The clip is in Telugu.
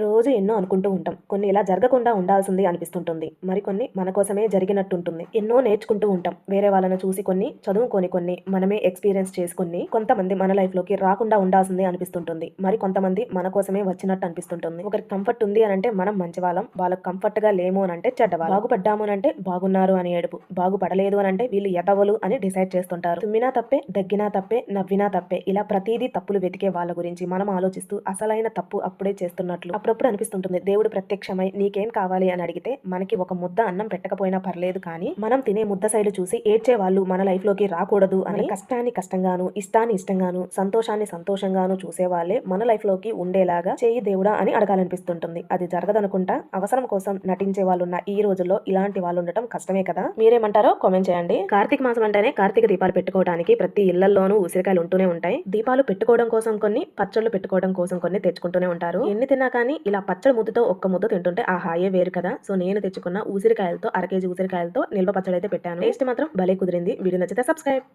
రోజు ఎన్నో అనుకుంటూ ఉంటాం. కొన్ని ఇలా జరగకుండా ఉండాల్సింది అనిపిస్తుంటుంది. మరికొన్ని మన కోసమే జరిగినట్టుంటుంది. ఎన్నో నేర్చుకుంటూ ఉంటాం. వేరే వాళ్ళని చూసి కొన్ని చదువుకొని కొన్ని మనమే ఎక్స్పీరియన్స్ చేసుకుని కొంతమంది మన లైఫ్లోకి రాకుండా ఉండాల్సింది అనిపిస్తుంటుంది. మరి కొంతమంది మన కోసమే వచ్చినట్టు అనిపిస్తుంటుంది. ఒకరికి కంఫర్ట్ ఉంది అని అంటే మనం మంచి వాళ్ళం వాళ్ళకి కంఫర్ట్గా లేము అని అంటే చెడ్డవాళ్ళు. బాగుపడ్డాము అని అంటే బాగున్నారు అని ఏడుపు. బాగుపడలేదు అని అంటే వీళ్ళు ఎదవలు అని డిసైడ్ చేస్తుంటారు. తుమ్మినా తప్పే దగ్గినా తప్పే నవ్వినా తప్పే ఇలా ప్రతిదీ తప్పులు వెతికే వాళ్ళ గురించి మనం ఆలోచిస్తూ అసలైన తప్పు అప్పుడే చేస్తున్నట్లు. అప్పుడప్పుడు అనిపిస్తుంటుంది. దేవుడు ప్రత్యక్షమై నీకేం కావాలి? అని అడిగితే మనకి ఒక ముద్ద అన్నం పెట్టకపోయినా పర్లేదు కానీ మనం తినే ముద్ద సైడ్ చూసి ఏడ్చే వాళ్ళు మన లైఫ్లోకి రాకూడదు అని కష్టాన్ని కష్టంగాను ఇష్టాన్ని ఇష్టంగాను సంతోషాన్ని సంతోషంగాను చూసే వాళ్ళే మన లైఫ్లోకి ఉండేలాగా చేయి దేవుడా అని అడగాలనిపిస్తుంటుంది. అది జరగదనుకుంటా అవసరం కోసం నటించే వాళ్ళు ఉన్న ఈ రోజుల్లో ఇలాంటి వాళ్ళు ఉండటం కష్టమే కదా? మీరేమంటారో కామెంట్ చేయండి. కార్తీక మాసం అంటేనే కార్తీక దీపాలు పెట్టుకోవడానికి ప్రతి ఇళ్ళలోనూ ఉసిరికాయలు ఉంటూనే ఉంటాయి. దీపాలు పెట్టుకోవడం కోసం కొన్ని పచ్చళ్ళు పెట్టుకోవడం కోసం కొన్ని తెచ్చుకుంటూనే ఉంటారు. ఎన్ని తిన్నా కానీ ఇలా పచ్చడి ముద్దతో ఒక్క ముద్ద తింటుంటే ఆ హాయే వేరు కదా. సో నేను తెచ్చుకున్న ఉసిరికాయలతో అర కేజీ ఉసిరికాయలతో నిల్వ పచ్చడి అయితే పెట్టాను. టేస్ట్ మాత్రం భలే కుదిరింది. వీడియో నచ్చితే సబ్స్క్రైబ్.